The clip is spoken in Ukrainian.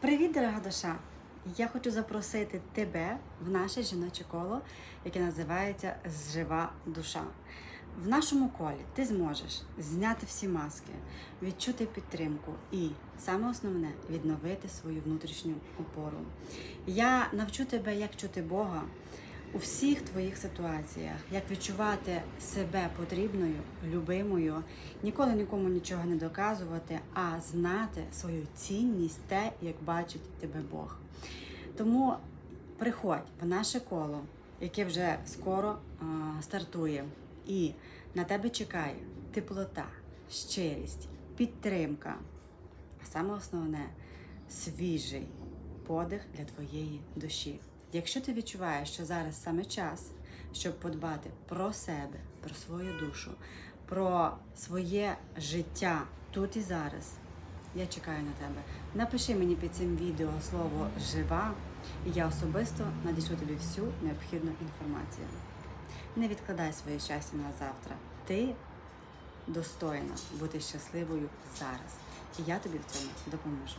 Привіт, дорога душа! Я хочу запросити тебе в наше жіноче коло, яке називається Жива душа. В нашому колі ти зможеш зняти всі маски, відчути підтримку і саме основне відновити свою внутрішню опору. Я навчу тебе, як чути Бога у всіх твоїх ситуаціях, як відчувати себе потрібною, любимою, ніколи нікому нічого не доказувати, а знати свою цінність, те, як бачить тебе Бог. Тому приходь в наше коло, яке вже скоро а, стартує, і на тебе чекає теплота, щирість, підтримка, а саме основне свіжий подих для твоєї душі. Якщо ти відчуваєш, що зараз саме час, щоб подбати про себе, про свою душу, про своє життя тут і зараз, я чекаю на тебе. Напиши мені під цим відео слово жива, і я особисто надішлю тобі всю необхідну інформацію. Не відкладай своє щастя на завтра. Ти достойна бути щасливою зараз. І я тобі в цьому допоможу.